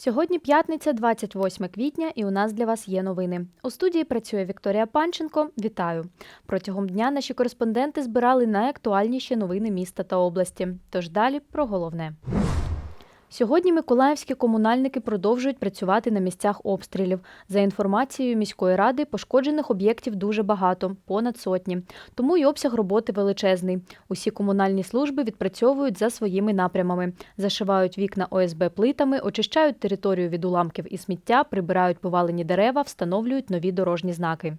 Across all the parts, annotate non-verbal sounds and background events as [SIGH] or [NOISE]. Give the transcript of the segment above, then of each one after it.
Сьогодні п'ятниця, 28 квітня, і у нас для вас є новини. У студії працює Вікторія Панченко. Вітаю! Протягом дня наші кореспонденти збирали найактуальніші новини міста та області. Тож далі про головне. Сьогодні миколаївські комунальники продовжують працювати на місцях обстрілів. За інформацією міської ради, пошкоджених об'єктів дуже багато, понад сотні. Тому й обсяг роботи величезний. Усі комунальні служби відпрацьовують за своїми напрямами, зашивають вікна ОСБ плитами, очищають територію від уламків і сміття, прибирають повалені дерева, встановлюють нові дорожні знаки.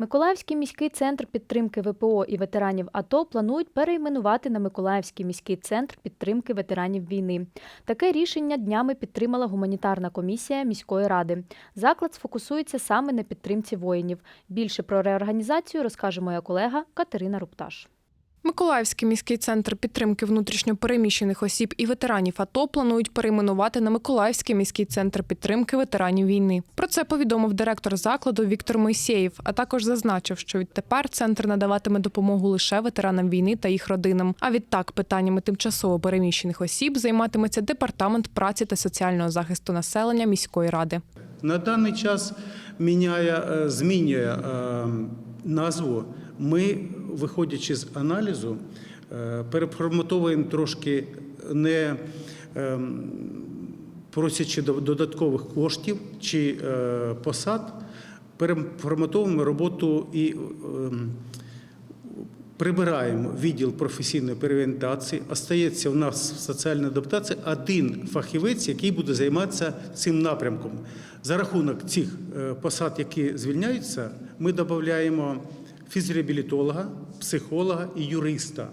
Миколаївський міський центр підтримки ВПО і ветеранів АТО планують перейменувати на Миколаївський міський центр підтримки ветеранів війни. Таке рішення днями підтримала гуманітарна комісія міської ради. Заклад сфокусується саме на підтримці воїнів. Більше про реорганізацію розкаже моя колега Катерина Рупташ. Миколаївський міський центр підтримки внутрішньопереміщених осіб і ветеранів АТО планують перейменувати на Миколаївський міський центр підтримки ветеранів війни. Про це повідомив директор закладу Віктор Мойсєєв, а також зазначив, що відтепер центр надаватиме допомогу лише ветеранам війни та їх родинам. А відтак питаннями тимчасово переміщених осіб займатиметься департамент праці та соціального захисту населення міської ради. На даний час міняє, е, змінює е, назву. Ми, виходячи з аналізу, е, переформатовуємо трошки не ем, просячи додаткових коштів чи е, посад, переформатовуємо роботу і ем, прибираємо відділ професійної переорієнтації, остається у нас в соціальній адаптації один фахівець, який буде займатися цим напрямком. За рахунок цих е, посад, які звільняються, ми додаємо фізреабілітолога, психолога і юриста.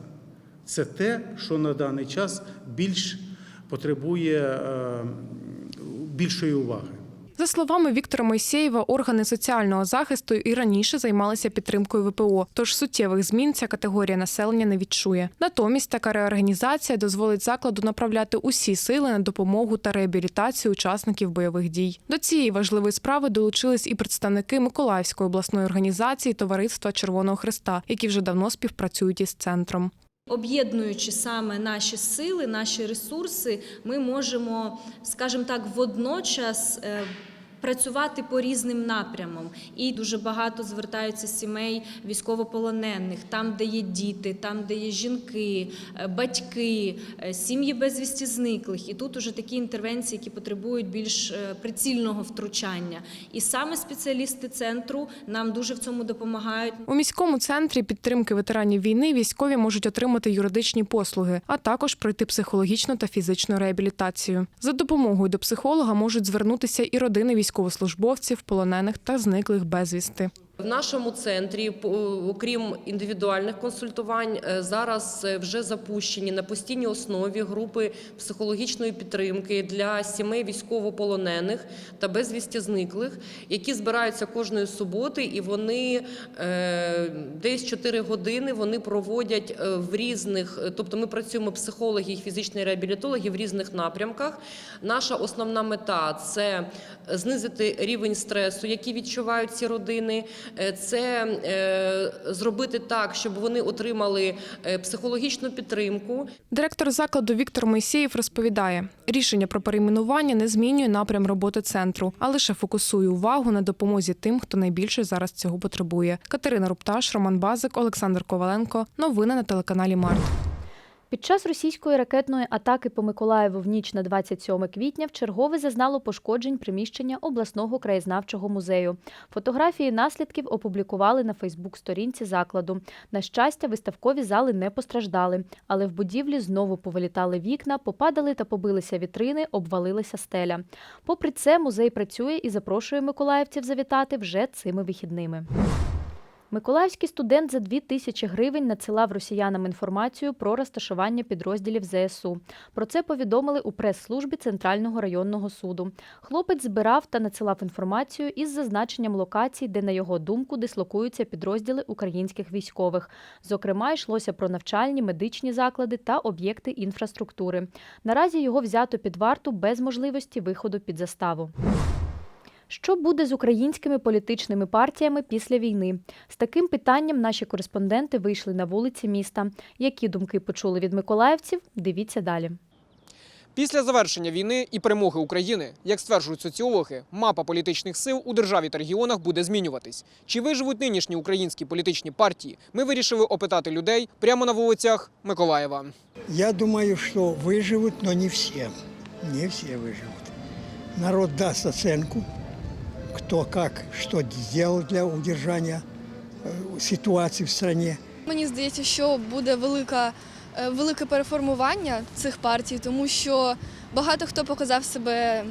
Це те, що на даний час більш потребує е, більшої уваги. За словами Віктора Мойсєєва, органи соціального захисту і раніше займалися підтримкою ВПО, тож суттєвих змін ця категорія населення не відчує. Натомість така реорганізація дозволить закладу направляти усі сили на допомогу та реабілітацію учасників бойових дій. До цієї важливої справи долучились і представники Миколаївської обласної організації Товариства Червоного Христа, які вже давно співпрацюють із центром. Об'єднуючи саме наші сили, наші ресурси, ми можемо, скажімо так, водночас. Працювати по різним напрямам, і дуже багато звертаються сімей військовополонених, там, де є діти, там, де є жінки, е, батьки, е, сім'ї безвісті зниклих. І тут уже такі інтервенції, які потребують більш е, прицільного втручання. І саме спеціалісти центру нам дуже в цьому допомагають. У міському центрі підтримки ветеранів війни військові можуть отримати юридичні послуги, а також пройти психологічну та фізичну реабілітацію. За допомогою до психолога можуть звернутися і родини військовослужбовців, полонених та зниклих безвісти. В нашому центрі, окрім індивідуальних консультувань, е, зараз е, вже запущені на постійній основі групи психологічної підтримки для сімей військовополонених та безвісті зниклих, які збираються кожної суботи, і вони е, десь 4 години вони проводять в різних, тобто ми працюємо психологи і фізичні реабілітологи в різних напрямках. Наша основна мета це знизити рівень стресу, який відчувають ці родини. Е, Це е, зробити так, щоб вони отримали е, психологічну підтримку, Директор закладу Віктор Мойсєєв розповідає, рішення про перейменування не змінює напрям роботи центру, а лише фокусує увагу на допомозі тим, хто найбільше зараз цього потребує. Катерина Рупташ, Роман Базик, Олександр Коваленко. Новини на телеканалі Март. Під час російської ракетної атаки по Миколаєву в ніч на 27 квітня вчергове зазнало пошкоджень приміщення обласного краєзнавчого музею. Фотографії наслідків опублікували на Фейсбук-сторінці закладу. На щастя, виставкові зали не постраждали, але в будівлі знову повилітали вікна, попадали та побилися вітрини, обвалилася стеля. Попри це, музей працює і запрошує миколаївців завітати вже цими вихідними. Миколаївський студент за 2 тисячі гривень надсилав росіянам інформацію про розташування підрозділів ЗСУ. Про це повідомили у прес-службі Центрального районного суду. Хлопець збирав та надсилав інформацію із зазначенням локацій, де, на його думку, дислокуються підрозділи українських військових. Зокрема, йшлося про навчальні, медичні заклади та об'єкти інфраструктури. Наразі його взято під варту без можливості виходу під заставу. Що буде з українськими політичними партіями після війни? З таким питанням наші кореспонденти вийшли на вулиці міста. Які думки почули від миколаївців? Дивіться далі. Після завершення війни і перемоги України, як стверджують соціологи, мапа політичних сил у державі та регіонах буде змінюватись. Чи виживуть нинішні українські політичні партії? Ми вирішили опитати людей прямо на вулицях Миколаєва. Я думаю, что выживут, но не все. Не все выживут. Народ даст оценку, кто как, что сделал для удержания э, ситуации в стране. Мені здається, що буде велика, е, велике переформування цих партій, тому що багато хто показав себе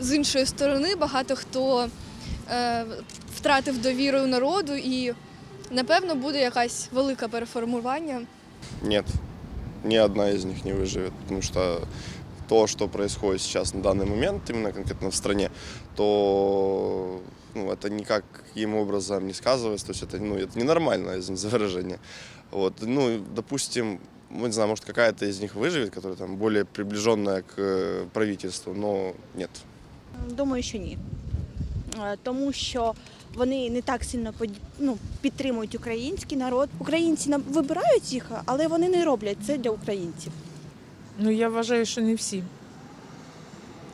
з іншої сторони, багато хто е, втратив довіру народу, і напевно буде якась велике переформування. Нет, ни одна из них не выживет, потому что то, что происходит сейчас на данный момент, именно конкретно в стране, то ну, это никаким образом не сказывается, то есть это, ну, это ненормально, извините за выражение. Вот, ну, допустим, мы не знаю, может какая-то из них выживет, которая там более приближенная к э, правительству, но нет. Думаю, що ні. Е, Тому що вони не так сильно под- ну, підтримують український народ. Українці на- вибирають їх, але вони не роблять це для українців. Ну, я вважаю, що не всі.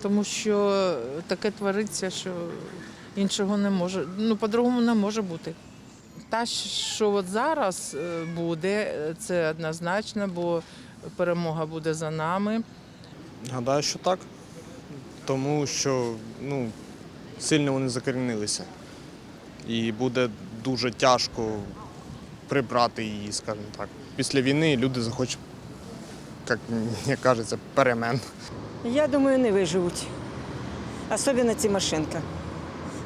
Тому що таке твориться, що іншого не може. Ну, по-другому не може бути. Та, що от зараз е, буде, е, це однозначно, бо перемога буде за нами. Гадаю, що так. Тому що ну, сильно вони закорінилися. І буде дуже тяжко прибрати її, скажімо так. Після війни люди захочуть, як мені кажеться, перемен. Я думаю, не виживуть. Особливо Тимошенко.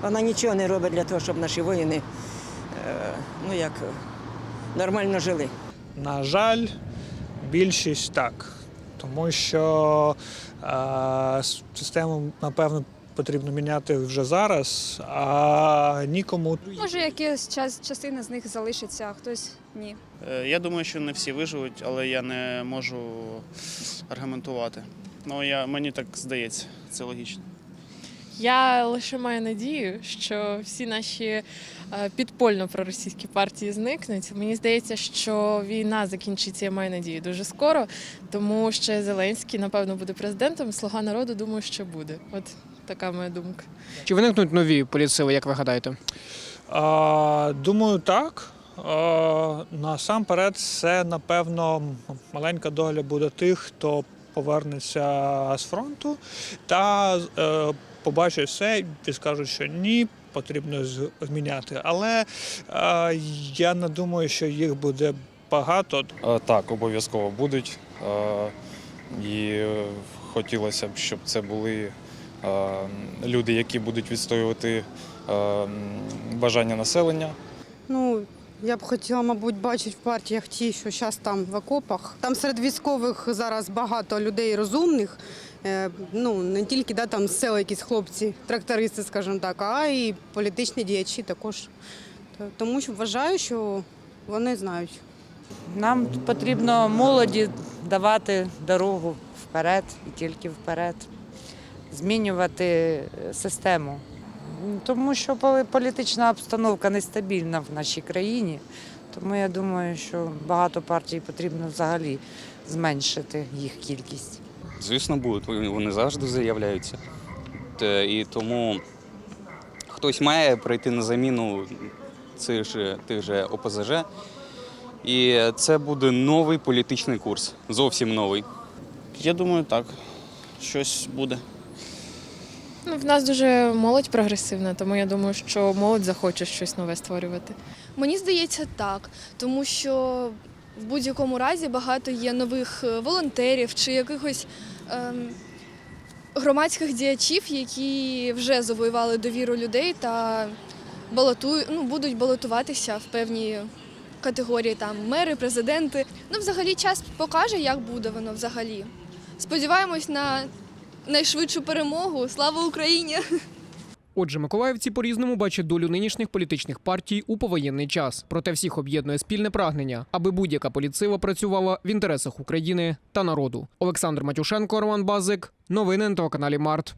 Вона нічого не робить для того, щоб наші воїни е, ну як, нормально жили. На жаль, більшість так. Тому що е, систему, напевно, потрібно міняти вже зараз, а нікому. Може, якась час, частина з них залишиться, а хтось ні. Е, Я думаю, що не всі виживуть, але я не можу аргументувати. Ну, я, мені так здається, це логічно. Я лише маю надію, що всі наші е, підпольно проросійські партії зникнуть. Мені здається, що війна закінчиться, я маю надію, дуже скоро, тому що Зеленський, напевно, буде президентом. Слуга народу, думаю, що буде. От така моя думка. Чи виникнуть нові політсили, як ви гадаєте? А, думаю, так. А, насамперед, це, напевно, маленька доля буде тих, хто повернеться з фронту та е, побачить все і скажуть, що ні, потрібно зміняти. Але е, я не думаю, що їх буде багато. Так, обов'язково будуть. І хотілося б, щоб це були люди, які будуть відстоювати бажання населення. Ну, я б хотіла, мабуть, бачити в партіях ті, що зараз там в окопах. Там серед військових зараз багато людей розумних. Е, Ну, не тільки да, там з села якісь хлопці, трактористи, скажімо так, а і політичні діячі також. Тому що вважаю, що вони знають. Нам потрібно молоді давати дорогу вперед і тільки вперед, змінювати систему. Тому що політична обстановка нестабільна в нашій країні. Тому я думаю, що багато партій потрібно взагалі зменшити їх кількість. Звісно, будуть. Вони завжди заявляються. І тому хтось має прийти на заміну цих же, тих же ОПЗЖ. І це буде новий політичний курс. Зовсім новий. Я думаю, так. Щось буде. Ну, в нас дуже молодь прогресивна, тому я думаю, що молодь захоче щось нове створювати. Мені здається, так, тому що в будь-якому разі багато є нових е, волонтерів чи якихось ем, громадських діячів, які вже завоювали довіру людей та балотують, ну, будуть балотуватися в певні категорії, там мери, президенти. Ну, взагалі, час покаже, як буде воно взагалі. Сподіваємось на найшвидшу перемогу. Слава Україні! Отже, миколаївці по-різному бачать долю нинішніх політичних партій у повоєнний час. Проте всіх об'єднує спільне прагнення, аби будь-яка поліцива працювала в інтересах України та народу. Олександр Матюшенко, Роман Базик. Новини на телеканалі Март.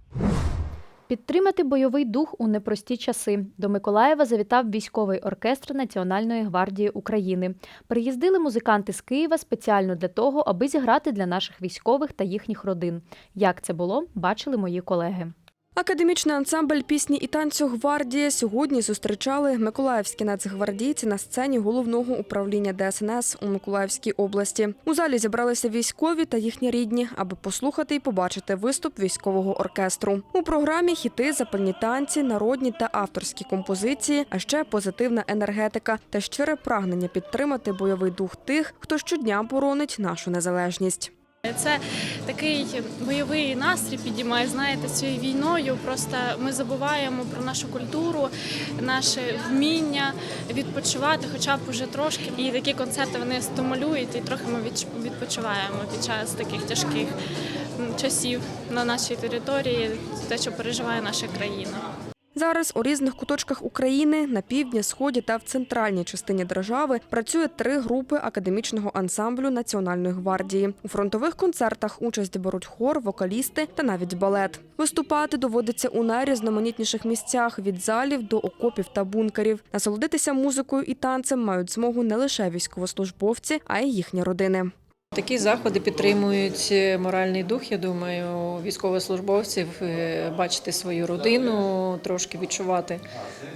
Підтримати бойовий дух у непрості часи. До Миколаєва завітав військовий оркестр Національної гвардії України. Приїздили музиканти з Києва спеціально для того, аби зіграти для наших військових та їхніх родин. Як це було, бачили мої колеги. Академічний ансамбль пісні і танцю Гвардія сьогодні зустрічали миколаївські нацгвардійці на сцені головного управління ДСНС у Миколаївській області. У залі зібралися військові та їхні рідні, аби послухати і побачити виступ військового оркестру. У програмі хіти, запальні танці, народні та авторські композиції, а ще позитивна енергетика та щире прагнення підтримати бойовий дух тих, хто щодня боронить нашу незалежність. Це такий бойовий настрій підіймає, знаєте, цією війною. Просто ми забуваємо про нашу культуру, наше вміння відпочивати, хоча б уже трошки. І такі концерти вони стимулюють, і трохи ми відпочиваємо під час таких тяжких часів на нашій території, те, що переживає наша країна. Зараз у різних куточках України на півдні, сході та в центральній частині держави працює три групи академічного ансамблю Національної гвардії. У фронтових концертах участь беруть хор, вокалісти та навіть балет. Виступати доводиться у найрізноманітніших місцях від залів до окопів та бункерів. Насолодитися музикою і танцем мають змогу не лише військовослужбовці, а й їхні родини. Такі заходи підтримують е, моральний дух, я думаю, військовослужбовців е, бачити свою родину, трошки відчувати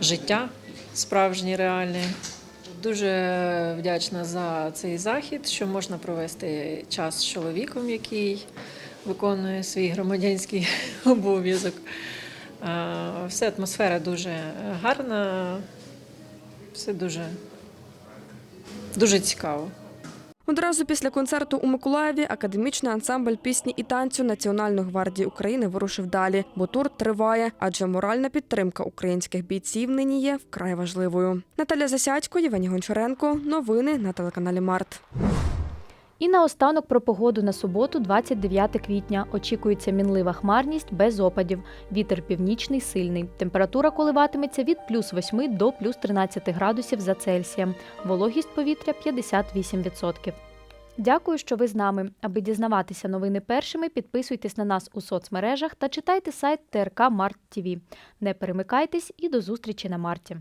життя справжнє, реальне. Дуже вдячна за цей захід, що можна провести час з чоловіком, який виконує свій громадянський [LAUGHS] обов'язок. Все атмосфера дуже гарна, все дуже, дуже цікаво. Одразу після концерту у Миколаєві академічний ансамбль пісні і танцю Національної гвардії України вирушив далі, бо тур триває, адже моральна підтримка українських бійців нині є вкрай важливою. Наталя Засядько, Євгеній Гончаренко. Новини на телеканалі Март. І наостанок про погоду на суботу, 29 квітня. Очікується мінлива хмарність без опадів. Вітер північний сильний. Температура коливатиметься від плюс 8 до плюс 13 градусів за Цельсієм. Вологість повітря 58%. Дякую, що ви з нами. Аби дізнаватися новини першими, підписуйтесь на нас у соцмережах та читайте сайт ТРК Март ТІВІ. Не перемикайтесь і до зустрічі на марті.